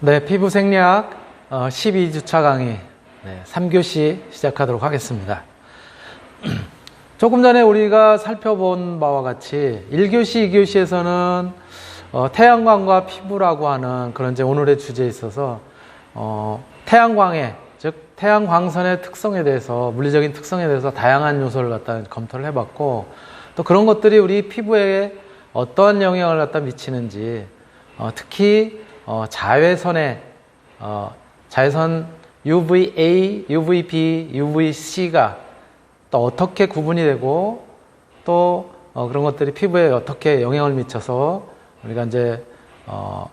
네, 피부 어, 12주차 강의 네, 3교시 시작하도록 하겠습니다. 조금 전에 우리가 살펴본 바와 같이 1교시, 2교시에서는 어, 태양광과 피부라고 하는 그런 이제 오늘의 주제에 있어서 어, 태양광의 즉 태양광선의 특성에 대해서 물리적인 특성에 대해서 다양한 요소를 갖다 검토를 해봤고 또 그런 것들이 우리 피부에 어떠한 영향을 갖다 미치는지 어, 특히 어, 자외선의 어, 자외선 UVA, UVB, UVC가 또 어떻게 구분이 되고 또 어, 그런 것들이 피부에 어떻게 영향을 미쳐서 우리가 이제 어,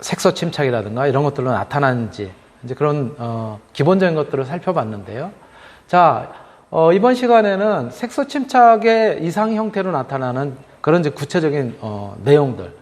색소 침착이라든가 이런 것들로 나타나는지 이제 그런 어, 기본적인 것들을 살펴봤는데요. 자 어, 이번 시간에는 색소 침착의 이상 형태로 나타나는 그런 이제 구체적인 어, 내용들.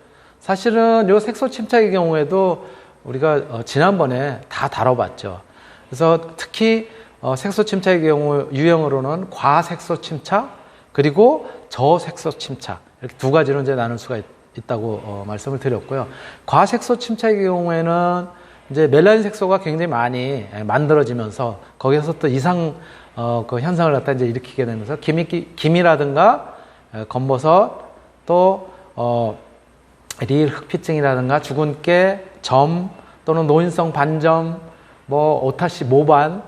사실은 요 색소 침착의 경우에도 우리가 어, 지난번에 다 다뤄봤죠. 그래서 특히 어, 색소 침착의 경우 유형으로는 과색소 침착 그리고 저색소 침착 이렇게 두 가지로 이제 나눌 수가 있, 다고 어, 말씀을 드렸고요. 과색소 침착의 경우에는 이제 멜라닌 색소가 굉장히 많이 만들어지면서 거기서 또 이상 어, 그 현상을 갖다 이제 일으키게 되면서 기미, 기미라든가 검버섯 또 어, 리일 흑피증이라든가 죽은 깨, 점 또는 노인성 반점, 뭐 오타시 모반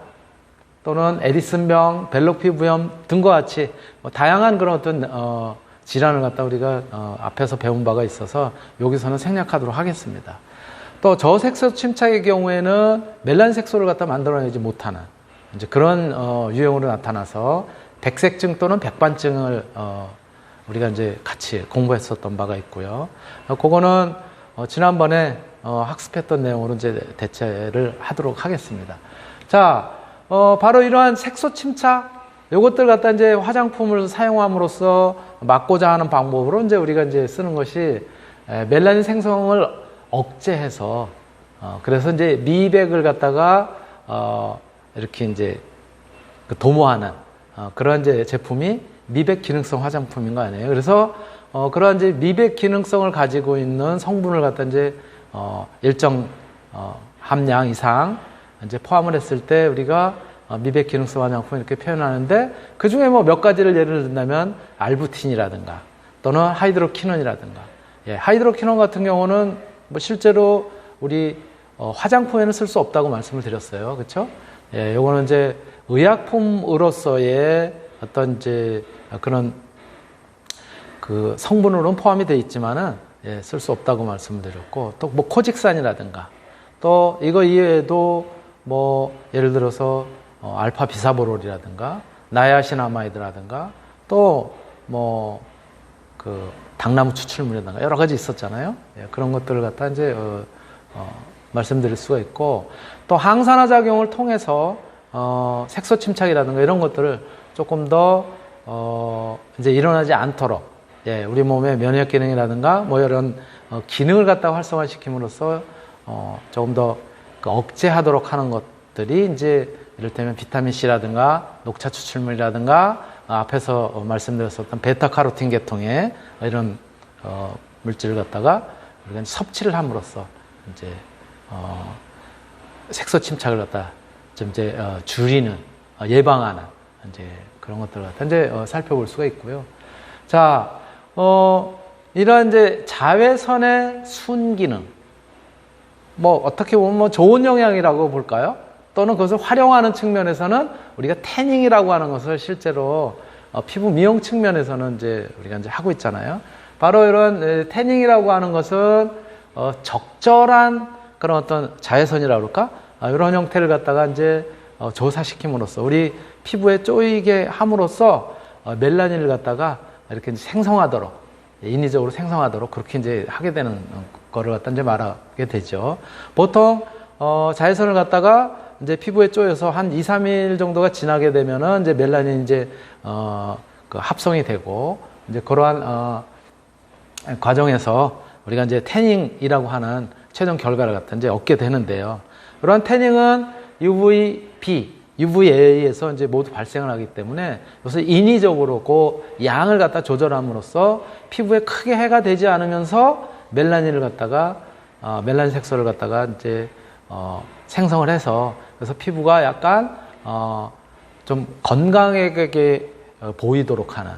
또는 에디슨병, 벨록 피 부염 등과 같이 뭐 다양한 그런 어떤 어, 질환을 갖다 우리가 어, 앞에서 배운 바가 있어서 여기서는 생략하도록 하겠습니다. 또 저색소 침착의 경우에는 멜란 색소를 갖다 만들어내지 못하는 이제 그런 어, 유형으로 나타나서 백색증 또는 백반증을 어, 우리가 이제 같이 공부했었던 바가 있고요. 어, 그거는 어, 지난번에 어, 학습했던 내용으로 이제 대체를 하도록 하겠습니다. 자, 어, 바로 이러한 색소 침착 요것들 갖다 이제 화장품을 사용함으로써 막고자 하는 방법으로 이제 우리가 이제 쓰는 것이 에, 멜라닌 생성을 억제해서 어, 그래서 이제 미백을 갖다가 어, 이렇게 이제 그 도모하는 어, 그런 이제 제품이 미백 기능성 화장품인 거 아니에요. 그래서 어, 그러한 이제 미백 기능성을 가지고 있는 성분을 갖다 이제 어, 일정 어, 함량 이상 이제 포함을 했을 때 우리가 어, 미백 기능성 화장품 이렇게 표현하는데 그 중에 뭐 몇 가지를 예를 든다면 알부틴이라든가 또는 하이드로키논이라든가 예, 하이드로키논 같은 경우는 뭐 실제로 우리 어, 화장품에는 쓸 수 없다고 말씀을 드렸어요. 그렇죠? 예, 요거는 이제 의약품으로서의 어떤 이제 그런 그 성분으로는 포함이 되어 있지만은 예, 쓸 수 없다고 말씀을 드렸고 또 뭐 코직산이라든가 또 이거 이외에도 뭐 예를 들어서 어, 알파 비사보롤이라든가 나야시나마이드라든가 또뭐그 당나무 추출물이라든가 여러 가지 있었잖아요. 예, 그런 것들을 갖다 이제 어, 어, 말씀드릴 수가 있고 또 항산화 작용을 통해서 어, 색소 침착이라든가 이런 것들을 조금 더 어, 이제 일어나지 않도록 예, 우리 몸의 면역 기능이라든가 뭐 이런 어, 기능을 갖다 활성화시킴으로써 어, 조금 더 그 억제하도록 하는 것들이 이제 이를테면 비타민 C라든가 녹차 추출물이라든가 어, 앞에서 어, 말씀드렸었던 베타카로틴 계통의 이런 어, 물질을 갖다가 우리가 섭취를 함으로써 이제 어, 색소 침착을 갖다 좀 이제 어, 줄이는 어, 예방하는 이제 그런 것들을 갖다 이제 어, 살펴볼 수가 있고요. 자, 어, 이런 이제 자외선의 순기능 뭐 어떻게 보면 뭐 좋은 영향이라고 볼까요? 또는 그것을 활용하는 측면에서는 우리가 태닝이라고 하는 것을 실제로 어, 피부 미용 측면에서는 이제 우리가 이제 하고 있잖아요. 바로 이런 태닝이라고 하는 것은 어, 적절한 그런 어떤 자외선이라고 그럴까? 아, 이런 형태를 갖다가 이제 어, 조사시킴으로써 우리 피부에 쪼이게 함으로써 어, 멜라닌을 갖다가 이렇게 생성하도록 인위적으로 생성하도록 그렇게 이제 하게 되는 거를 갖다 이제 말하게 되죠. 보통 어, 자외선을 갖다가 이제 피부에 쪼여서 한 2, 3일 정도가 지나게 되면은 이제 멜라닌 이제 어, 그 합성이 되고 이제 그러한 어, 과정에서 우리가 이제 태닝이라고 하는 최종 결과를 갖다 이제 얻게 되는데요. 그러한 태닝은 UVB, UVA에서 이제 모두 발생을 하기 때문에 그래서 인위적으로 그 양을 갖다 조절함으로써 피부에 크게 해가 되지 않으면서 멜라닌을 갖다가 어, 멜라닌 색소를 갖다가 이제 어, 생성을 해서 그래서 피부가 약간 어, 좀 건강하게 어, 보이도록 하는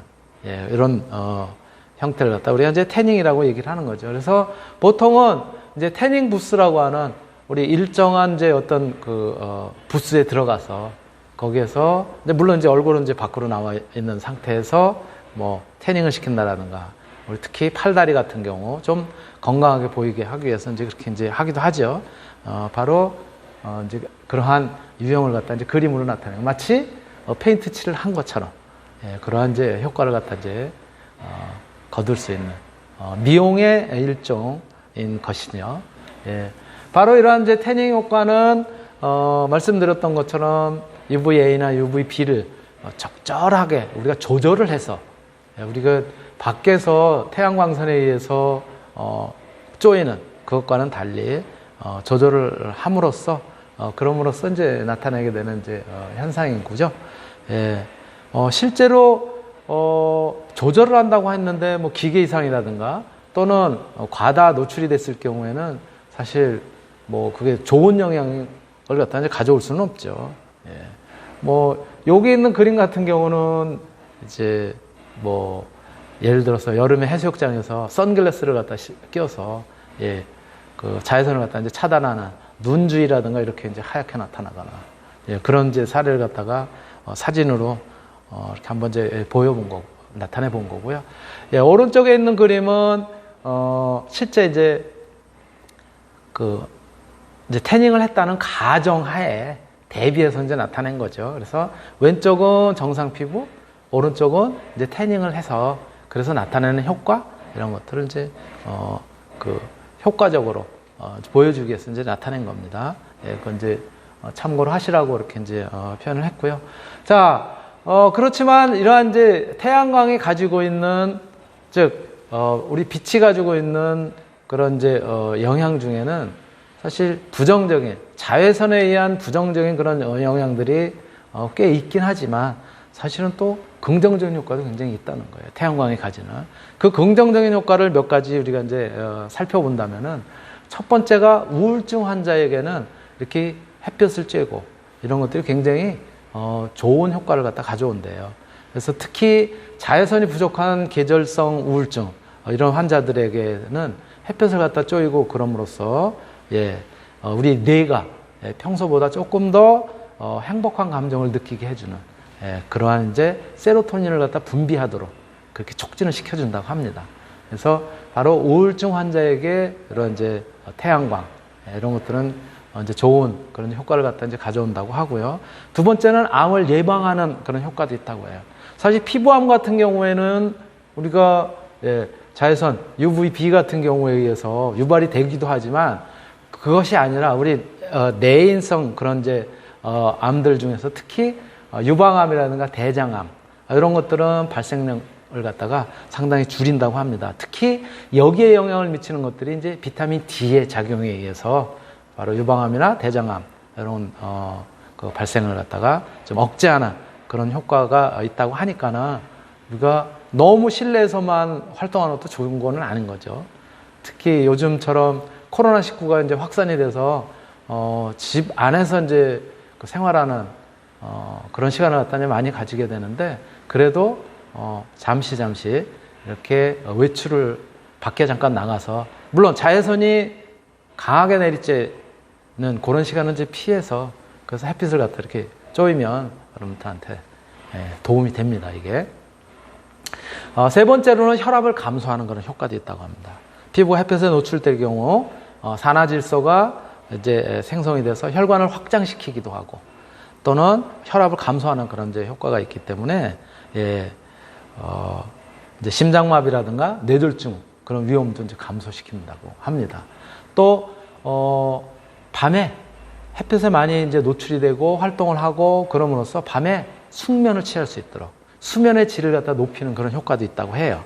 예, 이런 어, 형태를 갖다 우리가 이제 태닝이라고 얘기를 하는 거죠. 그래서 보통은 이제 태닝 부스라고 하는 우리 일정한 이제 어떤 그 어, 부스에 들어가서 거기에서 이제 물론 이제 얼굴은 이제 밖으로 나와 있는 상태에서 뭐 태닝을 시킨다라든가 우리 특히 팔다리 같은 경우 좀 건강하게 보이게 하기 위해서 이제 그렇게 이제 하기도 하죠. 어, 바로 어, 이제 그러한 유형을 갖다 이제 그림으로 나타내요. 마치 어, 페인트 칠을 한 것처럼 예, 그러한 이제 효과를 갖다 이제 어, 거둘 수 있는 어, 미용의 일종인 것이요. 예, 바로 이러한 이제 태닝 효과는 어, 말씀드렸던 것처럼 UVA나 UVB를 어, 적절하게 우리가 조절을 해서 예, 우리가 밖에서 태양광선에 의해서 어, 쪼이는 그것과는 달리 어, 조절을 함으로써 어, 그럼으로써 이제 나타나게 되는 이제 어, 현상인 거죠. 예, 어, 실제로 어, 조절을 한다고 했는데 뭐 기계 이상이라든가 또는 어, 과다 노출이 됐을 경우에는 사실 뭐 그게 좋은 영향을 갖다 이제 가져올 수는 없죠. 예. 뭐 여기 있는 그림 같은 경우는 이제 뭐 예를 들어서 여름에 해수욕장에서 선글라스를 갖다 시- 끼워서 예, 그 자외선을 갖다 이제 차단하는 눈주위라든가 이렇게 이제 하얗게 나타나거나 예, 그런 이제 사례를 갖다가 어, 사진으로 어, 이렇게 한번 이제 보여본 거 나타내 본 거고요. 예, 오른쪽에 있는 그림은 어, 실제 이제 그 이제 태닝을 했다는 가정하에 대비해서 이제 나타낸 거죠. 그래서 왼쪽은 정상 피부, 오른쪽은 이제 태닝을 해서 그래서 나타내는 효과 이런 것들을 이제 어 그 효과적으로 어 보여주기 위해서 이제 나타낸 겁니다. 예, 그건 이제 어 참고로 하시라고 이렇게 이제 어 표현을 했고요. 자, 어 그렇지만 이러한 이제 태양광이 가지고 있는 즉 어, 우리 빛이 가지고 있는 그런 이제 어, 영향 중에는 사실 부정적인 자외선에 의한 부정적인 그런 어, 영향들이 어, 꽤 있긴 하지만 사실은 또 긍정적인 효과도 굉장히 있다는 거예요. 태양광이 가지는 그 긍정적인 효과를 몇 가지 우리가 이제 어, 살펴본다면은 첫 번째가 우울증 환자에게는 이렇게 햇볕을 쬐고 이런 것들이 굉장히 어, 좋은 효과를 갖다 가져온대요. 그래서 특히 자외선이 부족한 계절성 우울증 어, 이런 환자들에게는 햇볕을 갖다 쪼이고 그럼으로써 예, 어, 우리 뇌가 예, 평소보다 조금 더 어, 행복한 감정을 느끼게 해주는 예, 그러한 이제 세로토닌을 갖다 분비하도록 그렇게 촉진을 시켜준다고 합니다. 그래서 바로 우울증 환자에게 이런 이제 태양광 예, 이런 것들은 어, 이제 좋은 그런 효과를 갖다 이제 가져온다고 하고요. 두 번째는 암을 예방하는 그런 효과도 있다고 해요. 사실 피부암 같은 경우에는 우리가 예, 자외선 UVB 같은 경우에 의해서 유발이 되기도 하지만 그것이 아니라 우리 어, 내인성 그런 이제 어, 암들 중에서 특히 어, 유방암이라든가 대장암 어, 이런 것들은 발생량을 갖다가 상당히 줄인다고 합니다. 특히 여기에 영향을 미치는 것들이 이제 비타민 D의 작용에 의해서 바로 유방암이나 대장암 이런 어, 그 발생을 갖다가 좀 억제하는 그런 효과가 있다고 하니까는 우리가 너무 실내에서만 활동하는 것도 좋은 거는 아닌 거죠. 특히 요즘처럼 코로나19가 이제 확산이 돼서 어, 집 안에서 이제 그 생활하는 어, 그런 시간을 갖다 이제 많이 가지게 되는데 그래도 어, 잠시 잠시 이렇게 외출을 밖에 잠깐 나가서 물론 자외선이 강하게 내리쬐는 그런 시간은 이제 피해서 그래서 햇빛을 갖다 이렇게 쪼이면 여러분들한테 예, 도움이 됩니다 이게. 어, 세 번째로는 혈압을 감소하는 그런 효과도 있다고 합니다. 피부가 햇볕에 노출될 경우 어, 산화질소가 이제 생성이 돼서 혈관을 확장시키기도 하고 또는 혈압을 감소하는 그런 이제 효과가 있기 때문에 예, 어, 이제 심장마비라든가 뇌졸중 그런 위험도 이제 감소시킨다고 합니다. 또 어, 밤에 햇볕에 많이 이제 노출이 되고 활동을 하고 그럼으로써 밤에 숙면을 취할 수 있도록 수면의 질을 갖다 높이는 그런 효과도 있다고 해요.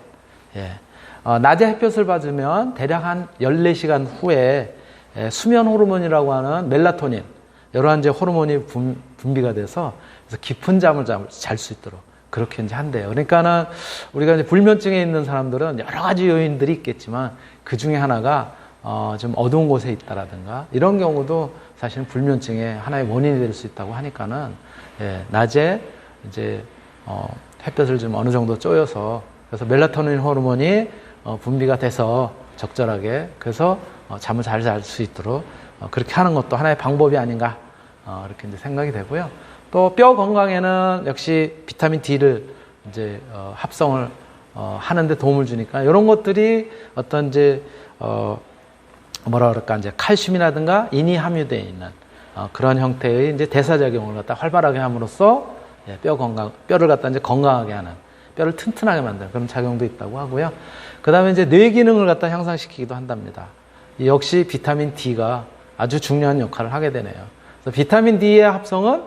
예. 어, 낮에 햇볕을 받으면 대략 한 14시간 후에 예, 수면 호르몬이라고 하는 멜라토닌, 여러 이제 호르몬이 분, 분비가 돼서 그래서 깊은 잠을 잘 수 있도록 그렇게 이제 한대요. 그러니까는 우리가 이제 불면증에 있는 사람들은 여러 가지 요인들이 있겠지만 그 중에 하나가 어, 좀 어두운 곳에 있다라든가 이런 경우도 사실은 불면증의 하나의 원인이 될 수 있다고 하니까는 예, 낮에 이제 어, 햇볕을 좀 어느 정도 쪼여서 그래서 멜라토닌 호르몬이 어, 분비가 돼서 적절하게 그래서 어, 잠을 잘 잘 수 있도록 어, 그렇게 하는 것도 하나의 방법이 아닌가 어, 이렇게 이제 생각이 되고요. 또 뼈 건강에는 역시 비타민 D를 이제 어, 합성을 어, 하는데 도움을 주니까 이런 것들이 어떤 이제 어, 뭐라 그럴까 이제 칼슘이라든가 인이 함유되어 있는 어, 그런 형태의 이제 대사작용을 갖다 활발하게 함으로써 예, 뼈 건강 뼈를 갖다 이제 건강하게 하는 뼈를 튼튼하게 만드는 그런 작용도 있다고 하고요. 그 다음에 이제 뇌 기능을 갖다 향상시키기도 한답니다. 이 역시 비타민 D가 아주 중요한 역할을 하게 되네요. 그래서 비타민 D의 합성은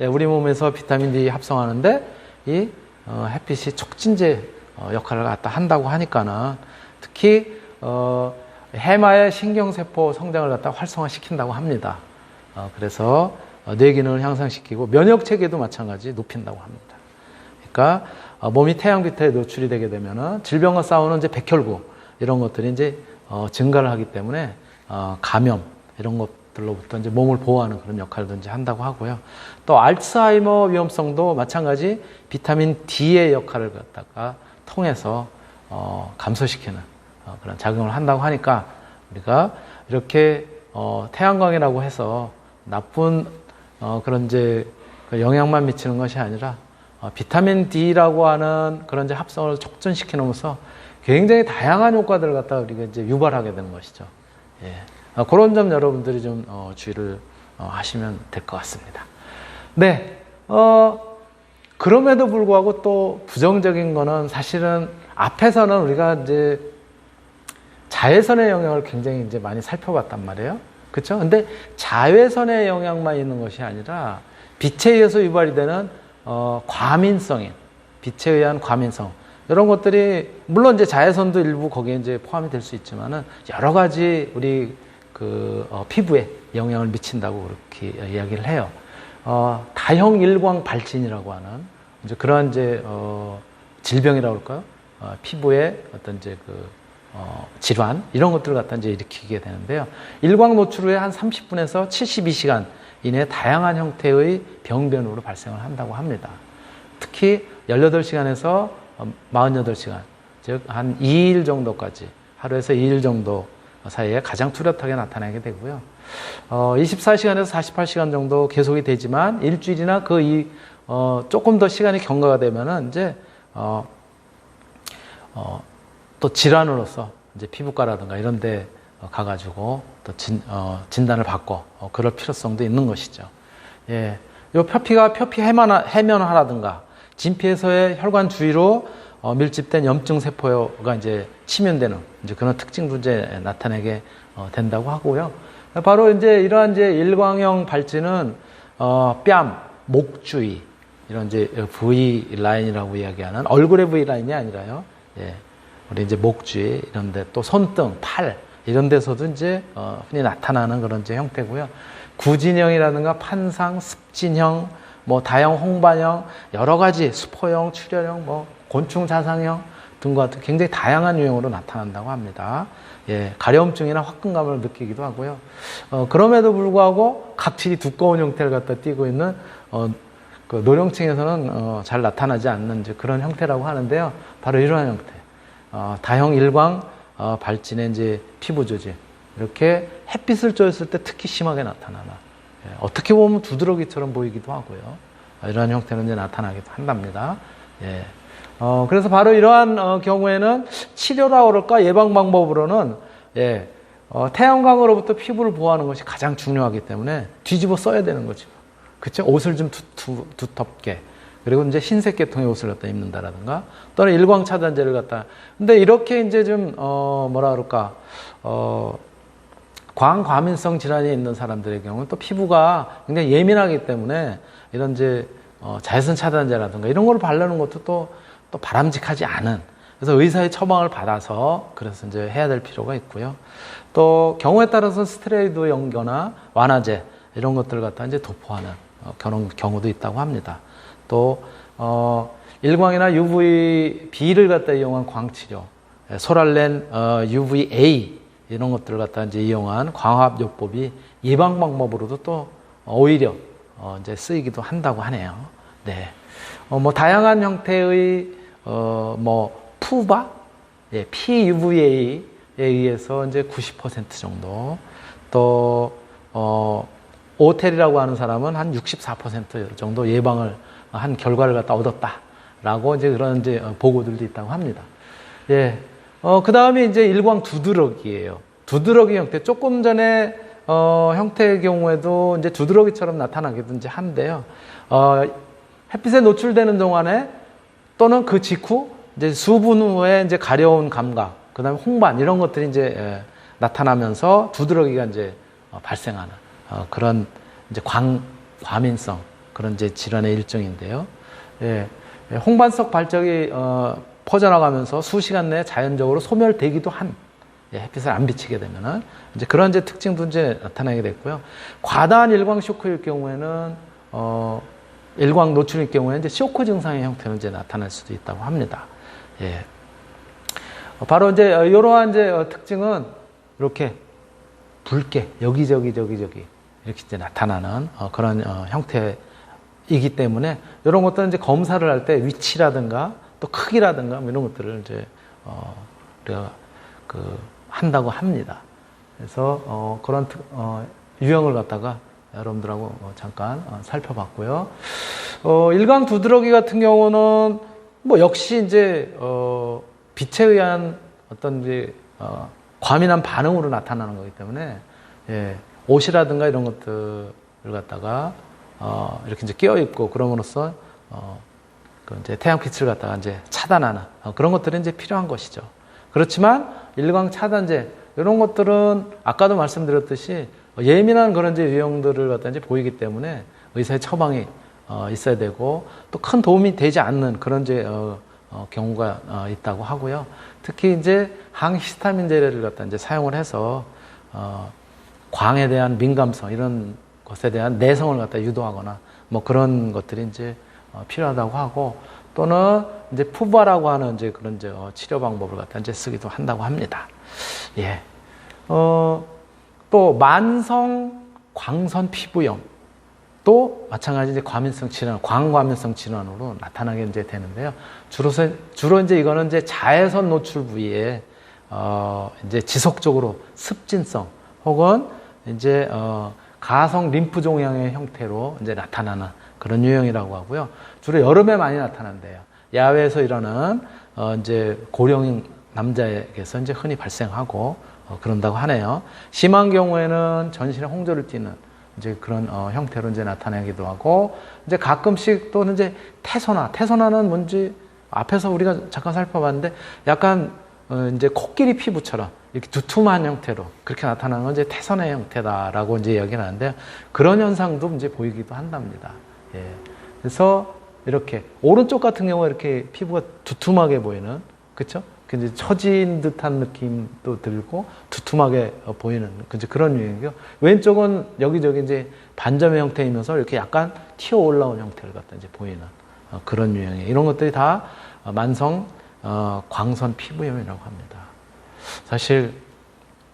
예, 우리 몸에서 비타민 D 합성하는데 이 어, 햇빛이 촉진제 어, 역할을 갖다 한다고 하니까는 특히 어, 해마의 신경세포 성장을 갖다 활성화시킨다고 합니다. 어, 그래서 어, 뇌 기능을 향상시키고 면역 체계도 마찬가지 높인다고 합니다. 그러니까 어, 몸이 태양빛에 노출이 되게 되면은 질병과 싸우는 이제 백혈구 이런 것들이 이제 어, 증가를 하기 때문에 어, 감염 이런 것들로부터 이제 몸을 보호하는 그런 역할도 이제 한다고 하고요. 또 알츠하이머 위험성도 마찬가지 비타민 D의 역할을 갖다가 통해서 어, 감소시키는 어, 그런 작용을 한다고 하니까 우리가 이렇게 어, 태양광이라고 해서 나쁜 어, 그런 이제 그 영향만 미치는 것이 아니라 어, 비타민 D라고 하는 그런 이제 합성을 촉진시켜 놓으면서 굉장히 다양한 효과들을 갖다 우리가 이제 유발하게 되는 것이죠. 예. 어, 그런 점 여러분들이 좀 어, 주의를 어, 하시면 될 것 같습니다. 네. 어, 그럼에도 불구하고 또 부정적인 거는 사실은 앞에서는 우리가 이제 자외선의 영향을 굉장히 이제 많이 살펴봤단 말이에요. 그렇죠? 근데 자외선의 영향만 있는 것이 아니라 빛에 의해서 유발이 되는 어, 과민성인 빛에 의한 과민성 이런 것들이 물론 이제 자외선도 일부 거기에 이제 포함이 될 수 있지만은 여러 가지 우리 그 어, 피부에 영향을 미친다고 그렇게 이야기를 해요. 어, 다형 일광 발진이라고 하는 이제 그런 이제 어, 질병이라고 할까요? 어, 피부에 어떤 이제 그 어, 질환 이런 것들을 갖다 이제 일으키게 되는데요. 일광 노출 후에 한 30분에서 72시간 이내 다양한 형태의 병변으로 발생을 한다고 합니다. 특히 18시간에서 48시간, 즉 한 2일 정도까지 하루에서 2일 정도 사이에 가장 뚜렷하게 나타나게 되고요. 어, 24시간에서 48시간 정도 계속이 되지만 일주일이나 그 이, 어, 조금 더 시간이 경과가 되면은 이제 어, 어, 또 질환으로서 이제 피부과라든가 이런 데 가가지고 또 진, 어, 진단을 받고 어, 그럴 필요성도 있는 것이죠. 예. 요 표피가 표피 해면, 해면화라든가 진피에서의 혈관 주위로 어, 밀집된 염증 세포가 이제 치면되는 이제 그런 특징도 이제 나타내게 어, 된다고 하고요. 바로 이제 이러한 이제 일광형 발진은 어, 뺨, 목 주위 이런 이제 V 라인이라고 이야기하는 얼굴의 V 라인이 아니라요. 예. 우리 이제 목 주위 이런데 또 손등, 팔 이런 데서도 이제 어, 흔히 나타나는 그런 이제 형태고요. 구진형이라든가 판상, 습진형, 뭐 다형 홍반형, 여러 가지 수포형, 출혈형, 뭐 곤충 자상형 등과 같은 굉장히 다양한 유형으로 나타난다고 합니다. 예, 가려움증이나 화끈감을 느끼기도 하고요. 어, 그럼에도 불구하고 각질이 두꺼운 형태를 갖다 띠고 있는 어, 그 노령층에서는 어, 잘 나타나지 않는 이제 그런 형태라고 하는데요. 바로 이러한 형태. 어, 다형 일광 어, 발진의 이제 피부 조직 이렇게 햇빛을 쬐었을 때 특히 심하게 나타나나 예, 어떻게 보면 두드러기처럼 보이기도 하고요. 어, 이러한 형태는 이제 나타나기도 한답니다. 예. 어, 그래서 바로 이러한 어, 경우에는 치료라 그럴까 예방 방법으로는 예, 어, 태양광으로부터 피부를 보호하는 것이 가장 중요하기 때문에 뒤집어 써야 되는 거죠. 그쵸? 옷을 좀 두, 두, 두텁게 그리고 이제 흰색 계통의 옷을 갖다 입는다라든가 또는 일광 차단제를 갖다 근데 이렇게 이제 좀 어 뭐라 그럴까 어 광과민성 질환이 있는 사람들의 경우는 또 피부가 굉장히 예민하기 때문에 이런 이제 어 자외선 차단제라든가 이런 걸 바르는 것도 또, 또 바람직하지 않은 그래서 의사의 처방을 받아서 그래서 이제 해야 될 필요가 있고요. 또 경우에 따라서 스테로이드 연고나 완화제 이런 것들을 갖다 이제 도포하는 어, 경우도 있다고 합니다. 또 어, 일광이나 UVB를 갖다 이용한 광치료, 소랄렌 어, UVA 이런 것들을 갖다 이제 이용한 광합요법이 예방 방법으로도 또 오히려 어 이제 쓰이기도 한다고 하네요. 네. 어 뭐 다양한 형태의 어 뭐 푸바, 예, PUVA에 의해서 이제 90% 정도 또 어, 오텔이라고 하는 사람은 한 64% 정도 예방을 한 결과를 갖다 얻었다라고 이제 그런 이제 보고들도 있다고 합니다. 예. 어, 그 다음에 이제 일광 두드러기예요. 두드러기 형태. 조금 전에 어, 형태의 경우에도 이제 두드러기처럼 나타나기도 이제 한데요. 어, 햇빛에 노출되는 동안에 또는 그 직후 이제 수분 후에 이제 가려운 감각, 그 다음에 홍반 이런 것들이 이제 예, 나타나면서 두드러기가 이제 어, 발생하는 어, 그런 이제 광 과민성 그런 이제 질환의 일종인데요. 예, 예, 홍반석 발적이 어, 퍼져나가면서 수시간 내에 자연적으로 소멸되기도 한 예, 햇빛을 안 비치게 되면은 이제 그런 이제 특징도 이제 나타나게 됐고요. 과다한 일광 쇼크일 경우에는 어, 일광 노출일 경우에 이제 쇼크 증상의 형태로 이제 나타날 수도 있다고 합니다. 예. 어, 바로 이제 어, 이러한 이제 어, 특징은 이렇게 붉게 여기저기 저기저기 이렇게 이제 나타나는 어, 그런 어, 형태 이기 때문에 이런 것들은 이제 검사를 할 때 위치라든가 또 크기라든가 뭐 이런 것들을 이제 어, 우리가 그 한다고 합니다. 그래서 어, 그런 특, 어, 유형을 갖다가 여러분들하고 어, 잠깐 어, 살펴봤고요. 어, 일광 두드러기 같은 경우는 뭐 역시 이제 어, 빛에 의한 어떤 이제 어, 과민한 반응으로 나타나는 거기 때문에 예, 옷이라든가 이런 것들을 갖다가 어, 이렇게 이제 끼어 입고 그럼으로써 어, 그 이제 태양빛을 갖다가 이제 차단하는 어, 그런 것들이 이제 필요한 것이죠. 그렇지만 일광 차단제 이런 것들은 아까도 말씀드렸듯이 예민한 그런 이제 유형들을 갖다 이제 보이기 때문에 의사의 처방이 어, 있어야 되고 또 큰 도움이 되지 않는 그런 이제 어, 어, 경우가 어, 있다고 하고요. 특히 이제 항히스타민제를 갖다 이제 사용을 해서 어, 광에 대한 민감성 이런 것에 대한 내성을 갖다 유도하거나 뭐 그런 것들이 이제 어, 필요하다고 하고 또는 이제 푸바라고 하는 이제 그런 이제 어, 치료 방법을 갖다 이제 쓰기도 한다고 합니다. 예. 어, 또 만성 광선 피부염 또 마찬가지 이제 과민성 질환, 광과민성 질환으로 나타나게 이제 되는데요. 주로 주로 이제 이거는 이제 자외선 노출 부위에 어 이제 지속적으로 습진성 혹은 이제 어 가성 림프 종양의 형태로 이제 나타나는 그런 유형이라고 하고요. 주로 여름에 많이 나타난대요. 야외에서 일어나는 어 이제 고령 남자에게서 이제 흔히 발생하고 어 그런다고 하네요. 심한 경우에는 전신에 홍조를 띠는 이제 그런 어, 형태로 이제 나타나기도 하고 이제 가끔씩 또는 이제 태소나 태소나는 뭔지 앞에서 우리가 잠깐 살펴봤는데 약간 어, 이제 코끼리 피부처럼 이렇게 두툼한 형태로 그렇게 나타나는 건 이제 태선의 형태다라고 이제 이야기를 하는데 그런 현상도 이제 보이기도 한답니다. 예. 그래서 이렇게 오른쪽 같은 경우에 이렇게 피부가 두툼하게 보이는 그렇죠? 이제 처진 듯한 느낌도 들고 두툼하게 보이는 이제 그런 유형이고요. 왼쪽은 여기저기 이제 반점의 형태이면서 이렇게 약간 튀어 올라온 형태를 갖다 이제 보이는 어, 그런 유형이에요. 이런 것들이 다 만성 어, 광선 피부염이라고 합니다. 사실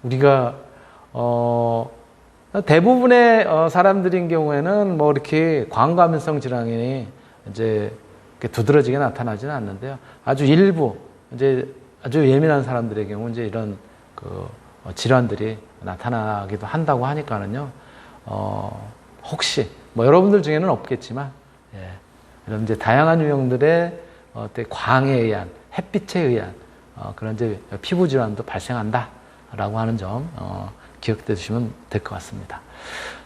우리가 어, 대부분의 어, 사람들인 경우에는 뭐 이렇게 광과민성 질환이 이제 두드러지게 나타나지는 않는데요. 아주 일부 이제 아주 예민한 사람들의 경우 이제 이런 그 어, 질환들이 나타나기도 한다고 하니까는요. 어, 혹시 뭐 여러분들 중에는 없겠지만 예, 이런 이제 다양한 유형들의 어떤 광에 의한 햇빛에 의한 어, 그런 이제 피부 질환도 발생한다라고 하는 점 어, 기억해 두시면 될 것 같습니다.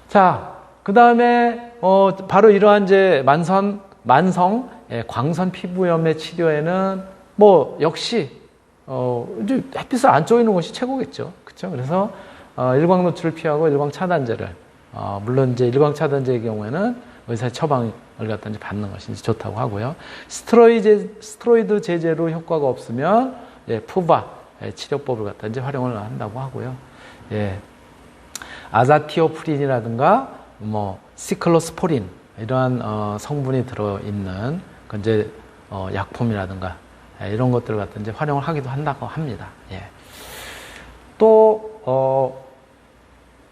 자, 그 다음에 어, 바로 이러한 이제 만선 만성 예, 광선 피부염의 치료에는 뭐 역시 어, 이제 햇빛을 안 쬐이는 것이 최고겠죠. 그렇죠? 그래서 어, 일광 노출을 피하고 일광 차단제를 어, 물론 이제 일광 차단제의 경우에는 의사의 처방을 갖다 이제 받는 것이 이제 좋다고 하고요. 스트로이드 스트로이드 제제로 효과가 없으면 예, 푸바 예, 치료법을 갖다 이제 활용을 한다고 하고요. 예. 아자티오프린이라든가 뭐 시클로스포린 이러한 어, 성분이 들어 있는 그 이제 어, 약품이라든가 예, 이런 것들을 갖다 이제 활용을 하기도 한다고 합니다. 예. 또 어,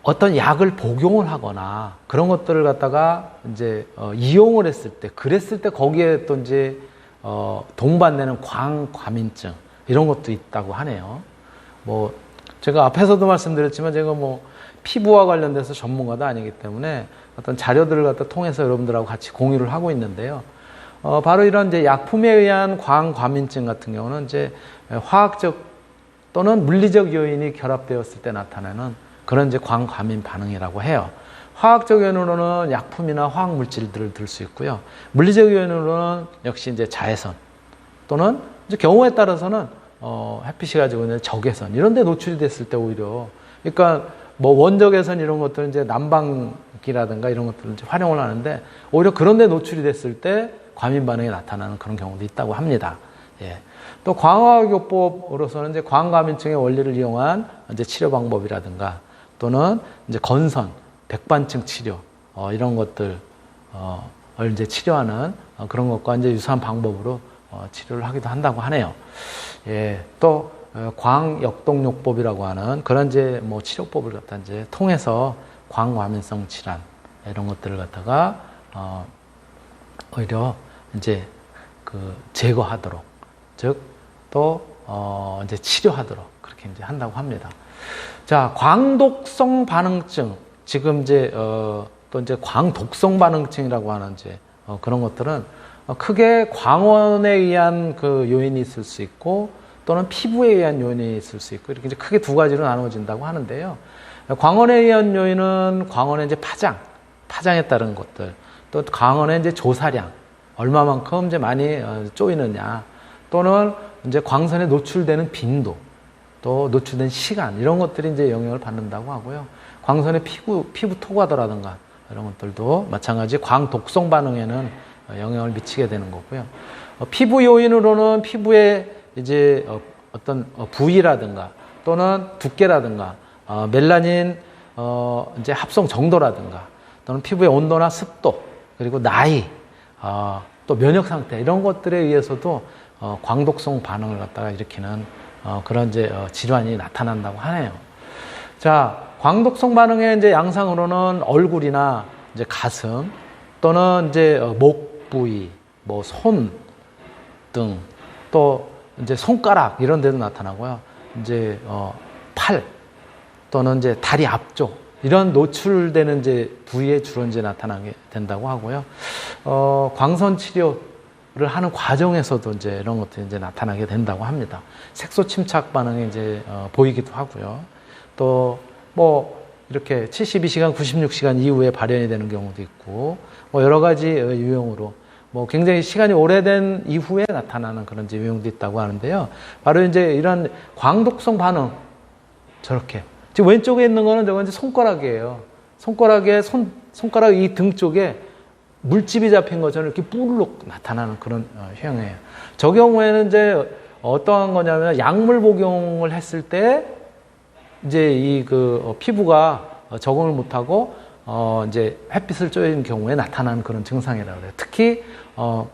어떤 약을 복용을 하거나 그런 것들을 갖다가 이제 어, 이용을 했을 때 그랬을 때 거기에 또 이제 어, 동반되는 광과민증 이런 것도 있다고 하네요. 뭐 제가 앞에서도 말씀드렸지만 제가 뭐 피부와 관련돼서 전문가도 아니기 때문에 어떤 자료들을 갖다 통해서 여러분들하고 같이 공유를 하고 있는데요. 어, 바로 이런 이제 약품에 의한 광과민증 같은 경우는 이제 화학적 또는 물리적 요인이 결합되었을 때 나타나는 그런 이제 광과민 반응이라고 해요. 화학적 요인으로는 약품이나 화학 물질들을 들 수 있고요. 물리적 요인으로는 역시 이제 자외선 또는 이제 경우에 따라서는 어, 햇빛이 가지고 있는 적외선 이런 데 노출이 됐을 때 오히려 그러니까 뭐 원적외선 이런 것들은 이제 난방기라든가 이런 것들을 이제 활용을 하는데 오히려 그런 데 노출이 됐을 때 과민 반응이 나타나는 그런 경우도 있다고 합니다. 예. 또 광화학요법으로서는 이제 광과민증의 원리를 이용한 이제 치료 방법이라든가 또는 이제 건선, 백반증 치료 어, 이런 것들 어, 을 이제 치료하는 어, 그런 것과 이제 유사한 방법으로 어, 치료를 하기도 한다고 하네요. 예, 또 어, 광역동요법이라고 하는 그런 이제 뭐 치료법을 갖다 이제 통해서 광과민성 질환 이런 것들을 갖다가 어, 오히려 이제 그 제거하도록 즉또 어, 이제 치료하도록 그렇게 이제 한다고 합니다. 자, 광독성 반응증 지금 이제 어, 또 이제 광독성 반응증이라고 하는 이제 어, 그런 것들은 어, 크게 광원에 의한 그 요인이 있을 수 있고 또는 피부에 의한 요인이 있을 수 있고 이렇게 이제 크게 두 가지로 나누어진다고 하는데요. 광원에 의한 요인은 광원의 이제 파장, 파장에 따른 것들, 또 광원의 이제 조사량, 얼마만큼 이제 많이 어, 쪼이느냐, 또는 이제 광선에 노출되는 빈도, 또 노출된 시간 이런 것들이 이제 영향을 받는다고 하고요. 광선의 피부 피부 토과도라든가 이런 것들도 마찬가지 광독성 반응에는 영향을 미치게 되는 거고요. 어, 피부 요인으로는 피부의 이제 어, 어떤 부위라든가 또는 두께라든가 어, 멜라닌 어, 이제 합성 정도라든가 또는 피부의 온도나 습도 그리고 나이 어, 또 면역 상태 이런 것들에 의해서도 어, 광독성 반응을 갖다가 일으키는 어, 그런 이제 어, 질환이 나타난다고 하네요. 자, 광독성 반응의 이제 양상으로는 얼굴이나 이제 가슴 또는 이제 어, 목 부위, 뭐 손 등 또 이제 손가락 이런 데도 나타나고요. 이제 어, 팔 또는 이제 다리 앞쪽 이런 노출되는 이제 부위에 주로 이제 나타나게 된다고 하고요. 어, 광선 치료 를 하는 과정에서도 이제 이런 것들이 이제 나타나게 된다고 합니다. 색소 침착 반응이 이제 어, 보이기도 하고요. 또 뭐 이렇게 72시간, 96시간 이후에 발현이 되는 경우도 있고 뭐 여러 가지 어, 유형으로 뭐 굉장히 시간이 오래된 이후에 나타나는 그런 유형도 있다고 하는데요. 바로 이제 이런 광독성 반응 저렇게 지금 왼쪽에 있는 거는 저건 이제 손가락이에요. 손가락에 손 손가락 이 등 쪽에 물집이 잡힌 것처럼 이렇게 뿔룩 나타나는 그런 어, 형이에요. 저 경우에는 이제 어떠한 거냐면 약물 복용을 했을 때 이제 이 그 피부가 적응을 못하고 어 이제 햇빛을 쬐는 경우에 나타나는 그런 증상이라고 해요. 특히 어,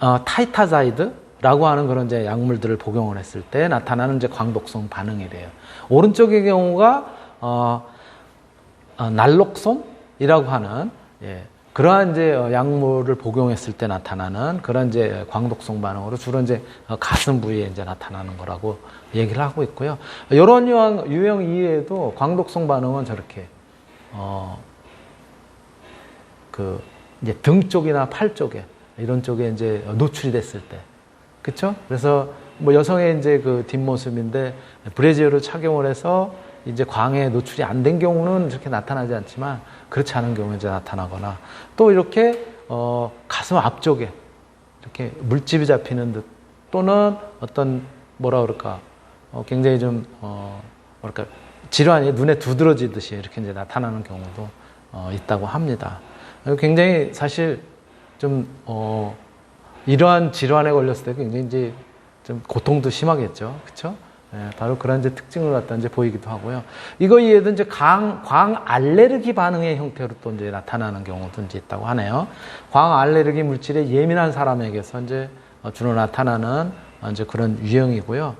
어 타이타자이드라고 하는 그런 이제 약물들을 복용을 했을 때 나타나는 이제 광독성 반응이래요. 오른쪽의 경우가 어, 어 날록손이라고 하는 예, 그러한 이제 어, 약물을 복용했을 때 나타나는 그런 이제 광독성 반응으로 주로 이제 어, 가슴 부위에 이제 나타나는 거라고 얘기를 하고 있고요. 이런 유형, 유형 이외에도 광독성 반응은 저렇게 어, 그 이제 등 쪽이나 팔 쪽에 이런 쪽에 이제 노출이 됐을 때, 그렇죠? 그래서 뭐 여성의 이제 그 뒷모습인데 브래지어를 착용을 해서 이제 광에 노출이 안 된 경우는 이렇게 나타나지 않지만 그렇지 않은 경우에 이제 나타나거나 또 이렇게 어, 가슴 앞쪽에 이렇게 물집이 잡히는 듯 또는 어떤 뭐라 그럴까 어, 굉장히 좀 어, 뭐랄까 질환이 눈에 두드러지듯이 이렇게 이제 나타나는 경우도 어, 있다고 합니다. 굉장히 사실 좀 어, 이러한 질환에 걸렸을 때 굉장히 이제 좀 고통도 심하겠죠, 그렇죠? 예, 바로 그런 이제 특징을 갖다 이제 보이기도 하고요. 이거 이외에도 이제 광, 광 알레르기 반응의 형태로 또 이제 나타나는 경우도 이제 있다고 하네요. 광 알레르기 물질에 예민한 사람에게서 이제 주로 나타나는 이제 그런 유형이고요.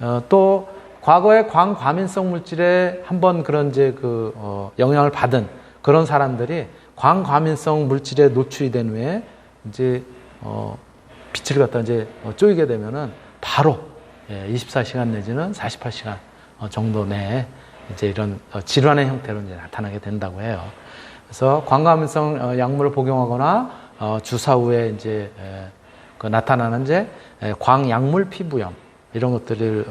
어, 또 과거에 광 과민성 물질에 한번 그런 이제 그 어, 영향을 받은 그런 사람들이 광 과민성 물질에 노출이 된 후에 이제 어, 빛을 갖다 이제 어, 쪼이게 되면은 바로 예, 24시간 내지는 48시간 어, 정도 내에 이제 이런 어, 질환의 형태로 이제 나타나게 된다고 해요. 그래서 광과민성 어, 약물을 복용하거나 어, 주사 후에 이제 에, 그 나타나는 이제 에, 광약물 피부염 이런 것들을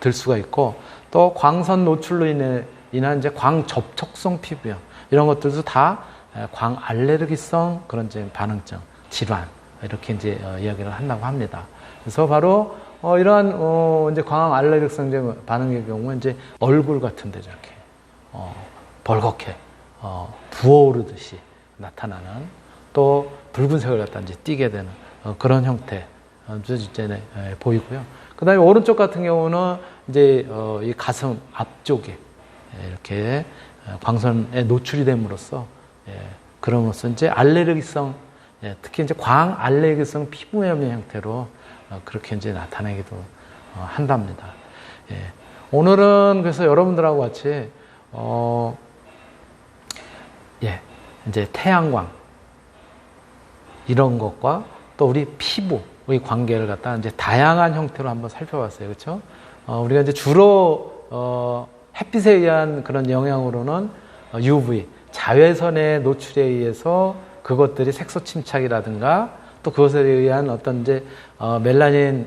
들 수가 있고 또 광선 노출로 인해 인한 이제 광접촉성 피부염 이런 것들도 다 에, 광알레르기성 그런 이제 반응증 질환 이렇게 이제 어, 이야기를 한다고 합니다. 그래서 바로 어, 이러한 어, 이제 광 알레르기성 반응의 경우는 이제 얼굴 같은데 저렇게 어, 벌겋게 어, 부어오르듯이 나타나는 또 붉은색을 갖다 이제 띠게 되는 어, 그런 형태 어, 이제 네, 예, 보이고요. 그다음에 오른쪽 같은 경우는 이제 어, 이 가슴 앞쪽에 예, 이렇게 어, 광선에 노출이 됨으로써 예, 그럼으로써 이제 알레르기성 예, 특히 이제 광 알레르기성 피부염의 형태로 어, 그렇게 이제 나타내기도 어, 한답니다. 예. 오늘은 그래서 여러분들하고 같이 어, 예, 이제 태양광 이런 것과 또 우리 피부의 관계를 갖다 이제 다양한 형태로 한번 살펴봤어요. 그렇죠? 어, 우리가 이제 주로 어, 햇빛에 의한 그런 영향으로는 어, UV 자외선의 노출에 의해서 그것들이 색소 침착이라든가 또 그것에 의한 어떤 이제 어, 멜라닌을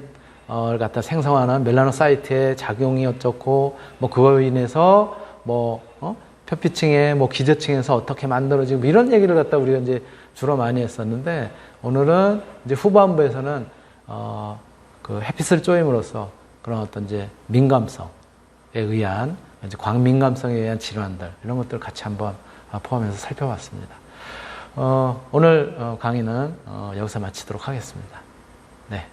갖다 생성하는 멜라노사이트의 작용이 어쩌고 뭐 그거로 인해서 뭐 어? 표피층에 뭐 기저층에서 어떻게 만들어지고 뭐 이런 얘기를 갖다 우리가 이제 주로 많이 했었는데 오늘은 이제 후반부에서는 어, 그 햇빛을 쪼임으로써 그런 어떤 이제 민감성에 의한 이제 광민감성에 의한 질환들 이런 것들을 같이 한번 포함해서 살펴봤습니다. 어, 오늘 어, 강의는 어, 여기서 마치도록 하겠습니다. 네.